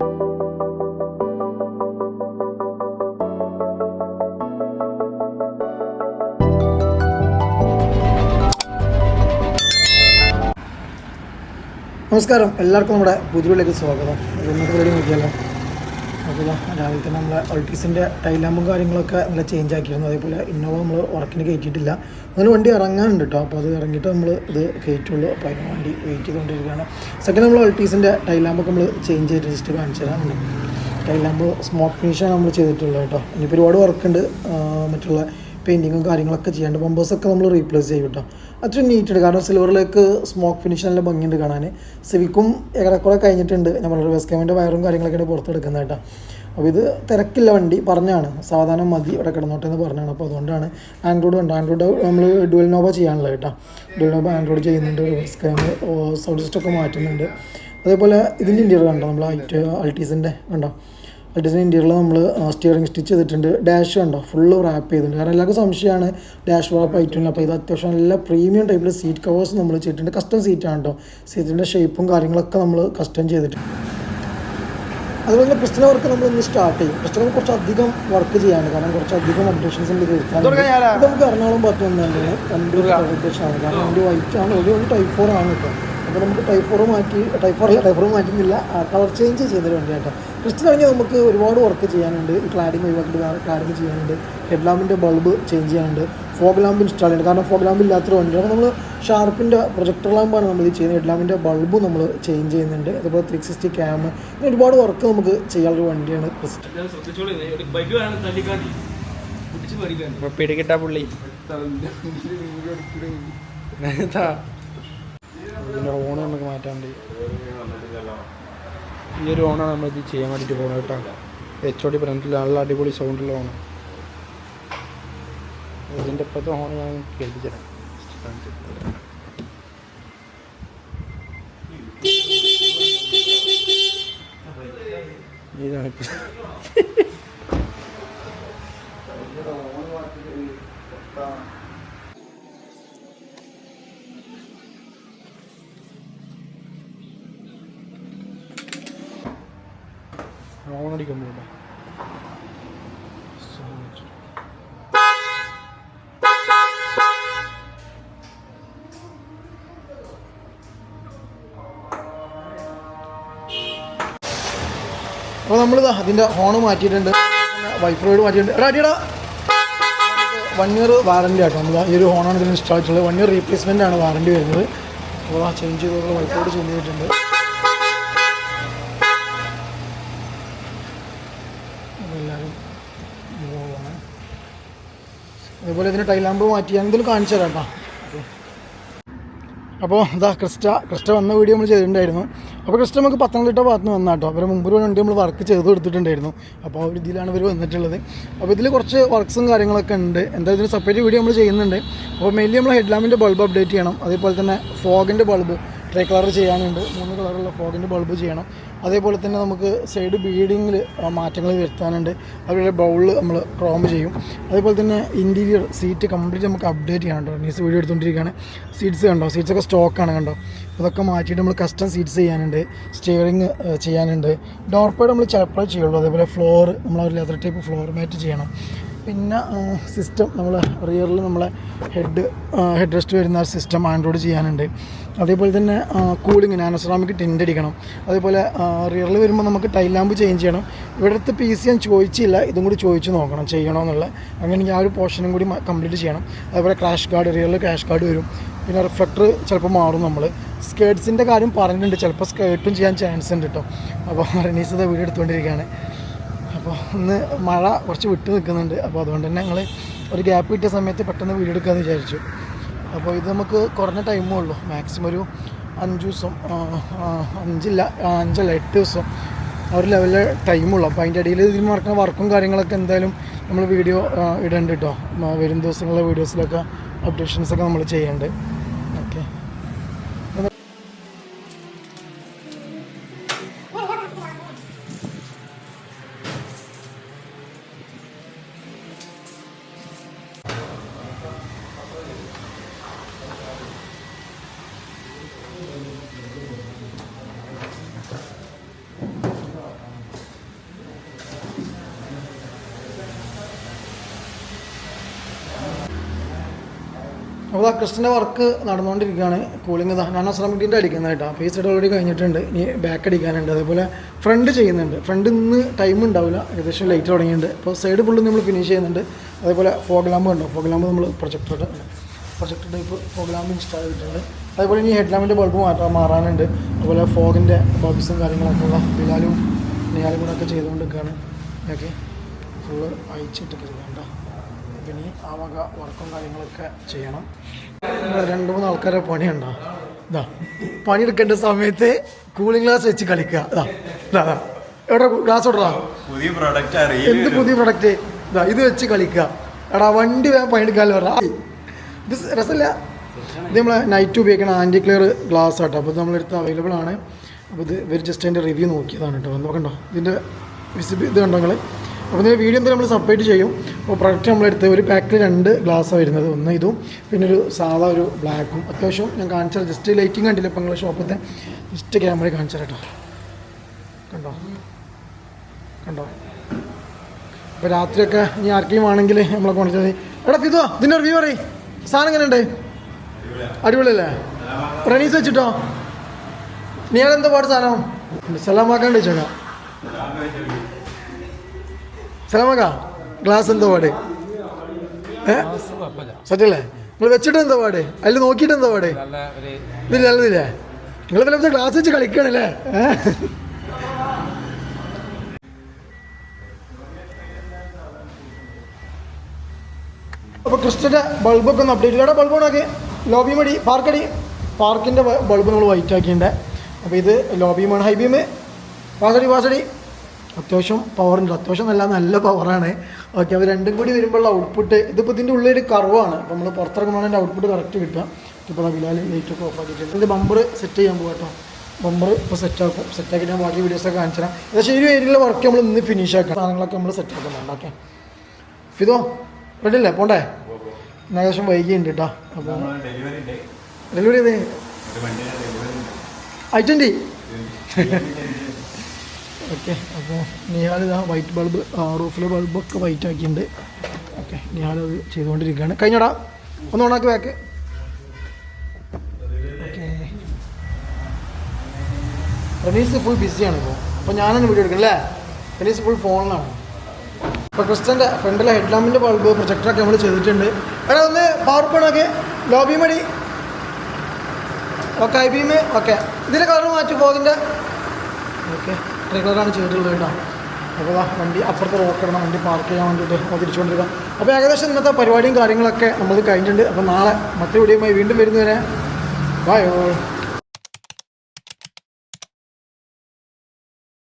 നമസ്കാരം. എല്ലാവർക്കും നമ്മുടെ പുതിയയിലേക്ക് സ്വാഗതം. നോക്കിയാലോ അപ്പോൾ രാവിലത്തെ രാവിലെ തന്നെ നമ്മളെ ടൈലാമ്പും കാര്യങ്ങളൊക്കെ നല്ല ചേഞ്ച് ആക്കിയിരുന്നു. അതേപോലെ ഇന്നോവ നമ്മൾ വർക്കിന് കയറ്റിയിട്ടില്ല. അങ്ങനെ വണ്ടി ഇറങ്ങാനുണ്ട് കേട്ടോ അപ്പോൾ അത് ഇറങ്ങിയിട്ട് നമ്മൾ ഇത് കയറ്റുള്ളൂ. അപ്പോൾ അതിന് വണ്ടി വെയിറ്റ് ചെയ്തുകൊണ്ടിരിക്കുകയാണ് സെക്കൻഡ് നമ്മൾ ഒൾട്ടീസിന്റെ ടൈലാമ്പൊക്കെ നമ്മൾ ചേഞ്ച് ചെയ്തിട്ട് ജസ്റ്റ് കാണിച്ചു തരാറുണ്ട് ടൈലാമ്പ് സ്മോക്ക് ഫിനിഷാണ് നമ്മൾ ചെയ്തിട്ടുള്ളത് കേട്ടോ ഇനിയിപ്പോൾ ഒരുപാട് വർക്കുണ്ട് മറ്റുള്ള പെയിന്റിങ്ങും കാര്യങ്ങളൊക്കെ ചെയ്യാണ്ട് ബമ്പേഴ്സൊക്കെ നമ്മൾ റീപ്ലേസ് ചെയ്യും കേട്ടോ. അത്രയും നീറ്റുണ്ട് കാരണം സിൽവറിലേക്ക് സ്മോക്ക് ഫിനിഷ് നല്ല ഭംഗിയുണ്ട് കാണാൻ സിവിക്കും ഏറെക്കുറെ കഴിഞ്ഞിട്ടുണ്ട്. നമ്മൾ റിവേഴ്സ് ക്യാമിന്റെ വയറും കാര്യങ്ങളൊക്കെയാണ് പുറത്തെടുക്കുന്നത് കേട്ടോ. അപ്പോൾ ഇത് തിരക്കില്ല വണ്ടി പറഞ്ഞാണ്. സാധാരണ മതി ഇവിടെ കിടന്നോട്ടെ എന്ന് പറഞ്ഞാണ്. അപ്പോൾ അതുകൊണ്ടാണ് ആൻഡ്രോയിഡ് ഉണ്ട്. ആൻഡ്രോയിഡ് നമ്മൾ ഡുവൽ നോബ ചെയ്യാനുള്ളത് കേട്ടോ. ഡുവൽ നോബ ആൻഡ്രോയിഡ് ചെയ്യുന്നുണ്ട് ക്യാം സൗണ്ട് സിസ്റ്റം ഒക്കെ മാറ്റുന്നുണ്ട്. അതേപോലെ ഇതിന്റെ ഇന്റീരിയർ കണ്ടോ? നമ്മൾ ഐറ്റ് അൾട്ടീസിന്റെ കണ്ടോ? അൾട്ടീസിന്റെ ഇന്റീരിയർ നമ്മൾ സ്റ്റിയറിംഗ് സ്റ്റിച്ച് ചെയ്തിട്ടുണ്ട്. ഡാഷ് കണ്ടോ? ഫുള്ള് റാപ്പ് ചെയ്തിട്ടുണ്ട്. കാരണം എല്ലാവർക്കും സംശയമാണ്. ഡാഷ് റാപ്പ് ആയിട്ടുണ്ട്. അപ്പോൾ ഇത് അത്യാവശ്യം നല്ല പ്രീമിയം ടൈപ്പിൽ സീറ്റ് കവേഴ്സ് നമ്മൾ ചെയ്തിട്ടുണ്ട്. കസ്റ്റം സീറ്റാണ് കേട്ടോ സീറ്റിന്റെ ഷേപ്പും കാര്യങ്ങളൊക്കെ നമ്മൾ കസ്റ്റം ചെയ്തിട്ടുണ്ട് അതുപോലെ തന്നെ ക്രിസ്റ്റന വർക്ക് നമ്മൾ ഇന്ന് സ്റ്റാർട്ട് ചെയ്യും. ക്രിസ്റ്റന കുറച്ച് അധികം വർക്ക് ചെയ്യാണ് കാരണം കുറച്ചധികം അപ്ഡേഷൻസ് ഉണ്ട് തീർക്കാൻ നമുക്ക് എറണാകുളം വന്നിട്ടുണ്ട് കമ്പ്യൂട്ടർ അപ്ഡേഷൻ ആണ്. കാരണം വണ്ടി വൈറ്റ് ആണ്. ഒരു ടൈപ്പ് ഫോർ ആണ് ഇപ്പോൾ അപ്പോൾ നമുക്ക് ടൈപ്പ് ഫോർ മാറ്റി ടൈപ്പ് ഫോർ അല്ല ടൈപ്പ് ഫോർ മാറ്റുന്നില്ല കളർ ചേഞ്ച് ചെയ്യുന്നതിന് വേണ്ടിയിട്ട്. ക്രിസ്റ്റൽ കഴിഞ്ഞാൽ നമുക്ക് ഒരുപാട് വർക്ക് ചെയ്യാനുണ്ട്. ഈ ക്ലാഡിങ് ഒഴിവാക്കിയിട്ട് വേറെ ക്ലാഡിങ് ചെയ്യാനുണ്ട്. ഹെഡ് ലാമ്പിന്റെ ബൾബ് ചേഞ്ച് ചെയ്യാനുണ്ട്. ഫോഗ് ലാമ്പ് ഇൻസ്റ്റാൾ ചെയ്യുന്നുണ്ട്. കാരണം ഫോഗ് ലാമ്പ് ഇല്ലാത്തൊരു വണ്ടിയാണ് അപ്പോൾ നമ്മൾ ഷാർപ്പിന്റെ പ്രൊജക്ടർ ലാമ്പാണ് നമ്മൾ ഇത് ചെയ്യുന്നത്. ഹെഡ് ലാമ്പിന്റെ ബൾബ് നമ്മൾ ചേഞ്ച് ചെയ്യുന്നുണ്ട്. അതുപോലെ ത്രീ സിക്സ്റ്റി ക്യാം ഇങ്ങനെ ഒരുപാട് വർക്ക് നമുക്ക് ചെയ്യാനുള്ള വണ്ടിയാണ് ക്രിസ്റ്റൽ പിടികിട്ടാ ശ്രദ്ധിച്ചോളൂ ഇതിന്റെ ഓണ് നമുക്ക് മാറ്റാണ്ട് ഈ ഒരു ഓണാണ് നമ്മൾ ഇത് ചെയ്യാൻ വേണ്ടിയിട്ട് പോകുന്നത് കേട്ടോ. എച്ച് ഒ ഡി നല്ല അടിപൊളി സൗണ്ടുള്ള ഓണം. ഇതിന്റെ ഇപ്പോഴത്തെ ഓൺ ഞാൻ കേൾപ്പിച്ചിടാം ഇതാണ് ഇപ്പം ഓണടിക്കുമ്പോൾ അപ്പോൾ നമ്മൾ അതിന്റെ ഹോണ് മാറ്റിയിട്ടുണ്ട്. വൈഫ്രോയിഡ് മാറ്റിയിട്ടുണ്ട്. എടാ അടിയടാ. വൺ ഇയർ വാറണ്ടി ആട്ടോ. നമ്മൾ ഈ ഒരു ഹോണാണ് ഇതിൽ ഇൻസ്റ്റാൾ ചെയ്തിട്ടുള്ളത് വൺ ഇയർ റീപ്ലേസ്മെന്റ് ആണ് വാറണ്ടി വരുന്നത്. അപ്പോൾ ആ ചേഞ്ച് ചെയ്തുള്ള വൈഫ്രോയിഡ് ചേഞ്ച് ചെയ്തിട്ടുണ്ട് അപ്പോൾ എല്ലാവരും ഇൻവോൾവാണ് അതേപോലെ ഇതിന് ടൈലാമ്പ് മാറ്റി എന്തെങ്കിലും കാണിച്ചു തരാം കേട്ടോ അപ്പോൾ ഇതാ ക്രിസ്റ്റ ക്രിസ്റ്റ വന്ന വീഡിയോ നമ്മൾ ചെയ്തിട്ടുണ്ടായിരുന്നു. അപ്പോൾ ക്രിസ്റ്റ നമുക്ക് പത്തനംതിട്ട ഭാഗത്ത് നിന്ന് വന്നാട്ടോ അവരെ മുമ്പ് വണ്ടി നമ്മൾ വർക്ക് ചെയ്ത് കൊടുത്തിട്ടുണ്ടായിരുന്നു. അപ്പോൾ ആ ഒരു ഇതിലാണ് ഇവർ വന്നിട്ടുള്ളത്. അപ്പോൾ ഇതിൽ കുറച്ച് വർക്ക്സും കാര്യങ്ങളൊക്കെ ഉണ്ട്. എന്തായാലും ഇതിന് സെപ്പറേറ്റ് വീഡിയോ നമ്മൾ ചെയ്യുന്നുണ്ട്. അപ്പോൾ മെയിൻലി നമ്മൾ ഹെഡ് ലാമ്പിന്റെ ബൾബ് അപ്ഡേറ്റ് ചെയ്യണം. അതേപോലെ തന്നെ ഫോഗിന്റെ ബൾബ് ട്രൈ കളർ ചെയ്യാനുണ്ട്. മൂന്ന് കളറുള്ള ഫോഗിന്റെ ബൾബ് ചെയ്യണം. അതേപോലെ തന്നെ നമുക്ക് സൈഡ് ബീഡിങ്ങിൽ മാറ്റങ്ങൾ വരുത്താനുണ്ട്. അവരുടെ ബൗളിൽ നമ്മൾ ക്രോം ചെയ്യും. അതേപോലെ തന്നെ ഇന്റീരിയർ സീറ്റ് കംപ്ലീറ്റ് നമുക്ക് അപ്ഡേറ്റ് ചെയ്യാനുണ്ട് നീസ് വീഡിയോ എടുത്തുകൊണ്ടിരിക്കുകയാണ് സീറ്റ്സ് കണ്ടോ? സീറ്റ്സൊക്കെ സ്റ്റോക്കാണ് കണ്ടോ? അതൊക്കെ മാറ്റിയിട്ട് നമ്മൾ കസ്റ്റം സീറ്റ്സ് ചെയ്യാനുണ്ട്. സ്റ്റിയറിങ് ചെയ്യാനുണ്ട്. ഡോർ നമ്മൾ ചിലപ്പോഴേ ചെയ്യുള്ളൂ. അതേപോലെ ഫ്ലോർ നമ്മൾ ഒരു ലെതർ ടൈപ്പ് ഫ്ലോർ മാറ്റ് ചെയ്യണം. പിന്നെ സിസ്റ്റം നമ്മൾ റിയറിൽ നമ്മളെ ഹെഡ് ഹെഡ് റെസ്റ്റ് വരുന്ന സിസ്റ്റം ആൻഡ്രോയിഡ് ചെയ്യാനുണ്ട്. അതേപോലെ തന്നെ കൂളിംഗ് നാനോസറാമിക് ടിന്റ് അടിക്കണം. അതേപോലെ റിയറിൽ വരുമ്പോൾ നമുക്ക് ടൈൽ ലാമ്പ് ചേഞ്ച് ചെയ്യണം. ഇവിടുത്തെ പി സി ഞാൻ ചോദിച്ചില്ല. ഇതും കൂടി ചോദിച്ച് നോക്കണം ചെയ്യണമെന്നുള്ള അങ്ങനെ ആ ഒരു പോർഷനും കൂടി കംപ്ലീറ്റ് ചെയ്യണം. അതേപോലെ ക്രാഷ് ഗാർഡ് റിയറിൽ ക്രാഷ് കാർഡ് വരും. പിന്നെ റിഫ്ലക്ടർ ചിലപ്പോൾ മാറും നമ്മൾ സ്കേർട്സിന്റെ കാര്യം പറഞ്ഞിട്ടുണ്ട്. ചിലപ്പോൾ സ്കേർട്ടും ചെയ്യാൻ ചാൻസ് ഉണ്ട് കേട്ടോ അപ്പോൾ റനീസ് വീഡിയോ എടുത്തുകൊണ്ടിരിക്കുകയാണ് അപ്പോൾ ഇന്ന് മഴ കുറച്ച് വിട്ട് നിൽക്കുന്നുണ്ട്. അപ്പോൾ അതുകൊണ്ട് തന്നെ ഞങ്ങൾ ഒരു ഗ്യാപ്പ് കിട്ടിയ സമയത്ത് പെട്ടെന്ന് വീഡിയോ എടുക്കാമെന്ന് വിചാരിച്ചു. അപ്പോൾ ഇത് നമുക്ക് കുറഞ്ഞ ടൈമേ ഉള്ളൂ. മാക്സിമം ഒരു അഞ്ച് ദിവസം അഞ്ചില്ല അഞ്ചല്ല എട്ട് ദിവസം ആ ഒരു ലെവലിൽ ടൈമുള്ളൂ അപ്പോൾ അതിന്റെ ഇടയിൽ ഇതിൽ നടക്കുന്ന വർക്കും കാര്യങ്ങളൊക്കെ എന്തായാലും നമ്മൾ വീഡിയോ ഇടേണ്ട കേട്ടോ വരും ദിവസങ്ങളിലെ വീഡിയോസിലൊക്കെ അപ്ഡേഷൻസൊക്കെ നമ്മൾ ചെയ്യുന്നുണ്ട് അപ്പോൾ ആ കൃഷ്ണന്റെ വർക്ക് നടന്നുകൊണ്ടിരിക്കുകയാണ്. കൂളിംഗ് ഇതാ. ഞാൻ അസ്രാമിന്റെ അടിക്കുന്നത് കേട്ടോ അപ്പോൾ ഈ സൈഡ് ഓൾറെഡി കഴിഞ്ഞിട്ടുണ്ട്. ഇനി ബാക്ക് അടിക്കാനുണ്ട്. അതേപോലെ ഫ്രണ്ട് ചെയ്യുന്നുണ്ട്. ഫ്രണ്ട് ഇന്ന് ടൈം ഉണ്ടാവില്ല. ഏകദേശം ലൈറ്റ് തുടങ്ങിയിട്ടുണ്ട്. അപ്പോൾ സൈഡ് ഫുള്ള് നമ്മൾ ഫിനിഷ് ചെയ്യുന്നുണ്ട്. അതേപോലെ ഫോഗ് ലാമ്പ് ഉണ്ടോ ഫോഗ് ലാമ്പ് നമ്മൾ projector projector type fog lamp install ചെയ്തിട്ടുണ്ട്. അതേപോലെ ഇനി ഹെഡ് ലാമ്പിന്റെ ബൾബ് മാറ്റാൻ മാറാനുണ്ട്. അതുപോലെ ഫോഗിന്റെ ബൾബ്സും കാര്യങ്ങളൊക്കെ ഉള്ള ബിലാലും നിയാലും കൂടെ ഒക്കെ ചെയ്തുകൊണ്ടിരിക്കുകയാണ്. ഓക്കെ ഫുള്ള് അയച്ചിട്ടൊക്കെ ചെയ്യണ്ട പിന്നെ ആ വക വർക്കും കാര്യങ്ങളൊക്കെ ചെയ്യണം. രണ്ട് മൂന്ന് ആൾക്കാരെ പണിയുണ്ടോ? ഇതാ പണിയെടുക്കേണ്ട സമയത്ത് കൂളിംഗ് ഗ്ലാസ് വെച്ച് കളിക്കുക. ഇതാ ഇതാ. എവിടെ ഗ്ലാസ് ഇടറാ? പുതിയ പ്രൊഡക്റ്റ് എന്ത് പുതിയ പ്രൊഡക്റ്റ് ഇതാ ഇത് വെച്ച് കളിക്കുക. എടാ വണ്ടി വേഗം പണിയെടുക്കാമല്ലോ പറ ഇത് രസമില്ല ഇത് നമ്മൾ നൈറ്റ് ഉപയോഗിക്കുന്ന ആന്റി ക്ലിയർ ഗ്ലാസ് ആട്ടോ അപ്പോൾ നമ്മളെടുത്ത് അവൈലബിൾ ആണ്. അപ്പോൾ ഇത് ഇവർ ജസ്റ്റ് അതിന്റെ റിവ്യൂ നോക്കിയതാണ് കേട്ടോ. നോക്കണ്ടോ? ഇതിന്റെ വിസിബി ഇത് കണ്ടോ നിങ്ങൾ അപ്പോൾ ഇതിന്റെ വീഡിയോ എന്തായാലും നമ്മൾ സെപ്പറേറ്റ് ചെയ്യും. അപ്പോൾ പ്രൊഡക്റ്റ് നമ്മളെടുത്ത് ഒരു പാക്കിൽ രണ്ട് ഗ്ലാസ്സാണ് വരുന്നത്. ഒന്ന് ഇതും പിന്നെ ഒരു സാധാ ഒരു ബ്ലാക്കും അത്യാവശ്യം ഞാൻ കാണിച്ചാൽ ജസ്റ്റ് ലൈറ്റിംഗ് കണ്ടില്ല ഇപ്പോൾ നിങ്ങളുടെ ഷോപ്പത്തെ ജസ്റ്റ് ക്യാമറ കാണിച്ചാൽ കേട്ടോ. കണ്ടോ? കണ്ടോ? അപ്പോൾ രാത്രിയൊക്കെ ഇനി ആർക്കെങ്കിലും ആണെങ്കിൽ നമ്മളെ കൊണ്ടുവച്ചാൽ മതി. എടാ ഫിതോ ഇതിന്റെ റിവ്യൂ പറയും. സാധനം എങ്ങനെയുണ്ട്? അടിപൊളിയല്ലേ? റണീസ് വെച്ചിട്ടോ? നീ എന്താ പാട് സാധനം? സലാമാക്കാണ്ട് വെച്ചോക്കാം. സലാമാക്ക ഗ്ലാസ് എന്താ പാട്? സത്യല്ലേ? നിങ്ങൾ വെച്ചിട്ട് എന്താ പാട്? അതിൽ നോക്കിയിട്ട് എന്താ പാട്? ഇതില്ല നല്ലതില്ലേ? നിങ്ങൾ പിന്നെ ഗ്ലാസ് വെച്ച് കളിക്കണല്ലേ അപ്പൊ അപ്പോൾ ക്രിസ്റ്റന്റെ ബൾബൊക്കെ ഒന്ന് അപ്ഡേറ്റ് ഇവിടെ ബൾബ് ഓണാക്കി ലോബി മടി. പാർക്കടി പാർക്കിന്റെ ബൾബ് നമ്മൾ വൈറ്റ് ആക്കിയിട്ടുണ്ട്. അപ്പോൾ ഇത് ലോബിയുമാണ് മൺ ഹൈ ബീം വാസടി വാസടി അത്യാവശ്യം പവറുണ്ട് അത്യാവശ്യം നല്ല നല്ല പവറാണ് ഓക്കെ അപ്പോൾ രണ്ടും കൂടി വരുമ്പോഴുള്ള ഔട്ട്പുട്ട് ഇതിപ്പോൾ ഇതിന്റെ ഉള്ളിൽ കർവാണ് അപ്പോൾ നമ്മൾ പുറത്തിറങ്ങുമ്പോൾ അതിന്റെ ഔട്ട്പുട്ട് കറക്റ്റ് കിട്ടുക. ഇപ്പോൾ വിലാൽ ലൈറ്റൊക്കെ ഓഫ് ആക്കിയിട്ടുണ്ട്. ഇത് ബമ്പർ സെറ്റ് ചെയ്യാൻ പോകാം കേട്ടോ ബമ്പർ ഇപ്പോൾ സെറ്റ് ആക്കും. സെറ്റ് ആക്കി ഞാൻ ബാക്കി വീഡിയോസൊക്കെ കാണിച്ചു തരാം. ഏകദേശം ഈ ഏരിയയിലെ വർക്ക് നമ്മൾ ഇന്ന് ഫിനിഷ് ആക്കാം. സാധനങ്ങളൊക്കെ നമ്മൾ സെറ്റ് ആക്കുന്നുണ്ട് ഓക്കെ ഫിതോ റെഡി അല്ലേ? പോണ്ടേ? ഏകദേശം വൈകിയുണ്ട് കേട്ടോ അപ്പോൾ ഡെലിവറി ഉണ്ട് ഡെലിവറി ചെയ്തേ ഒരു വണ്ടിയുടെ ഡെലിവറി ഉണ്ട് ഐ ട്വന്റി ഓക്കെ അപ്പോൾ നിഹാൽ ഇതാ വൈറ്റ് ബൾബ് റൂഫിലെ ബൾബൊക്കെ വൈറ്റ് ആക്കിയിട്ടുണ്ട്. ഓക്കെ നിഹാൽ അത് ചെയ്തുകൊണ്ടിരിക്കുകയാണ്. കഴിഞ്ഞടാ ഒന്ന് ഓണാക്കി വേക്ക് ഓക്കെ. റനീസ് ഫുൾ ബിസിയാണ് ഇപ്പോൾ അപ്പോൾ ഞാനാണ് വീഡിയോ എടുക്കണം അല്ലേ? റനീസ് ഫുൾ ഫോണിലാണ് ഇപ്പോൾ ക്രിസ്റ്റന്റെ ഫ്രണ്ടിലെ ഹെഡ് ലാമ്പിന്റെ ബൾബ് പ്രൊജക്ടറൊക്കെ നമ്മൾ ചെയ്തിട്ടുണ്ട്. എടാ ഒന്ന് പവർ പോണൊക്കെ ലോബി മടി ഓക്കെ ഐ ബീം ഓക്കെ. ഇതിന്റെ കളർ മാറ്റി പോകുന്നതിന്റെ ഓക്കെ. ഇത്രയും കളറാണ് ചെയ്തിട്ടുള്ളത് കേട്ടോ. അപ്പോൾ ആ വണ്ടി അപ്പുറത്ത് റോക്കിടണം വണ്ടി പാർക്ക് ചെയ്യാൻ വേണ്ടിയിട്ട് തിരിച്ചുകൊണ്ടിരിക്കാം അപ്പോൾ ഏകദേശം ഇന്നത്തെ പരിപാടിയും കാര്യങ്ങളൊക്കെ നമ്മൾ കഴിഞ്ഞിട്ടുണ്ട്. അപ്പോൾ നാളെ മറ്റൊരു വീഡിയോയുമായി വീണ്ടും വരുന്നവരെ ബൈ ഓൾ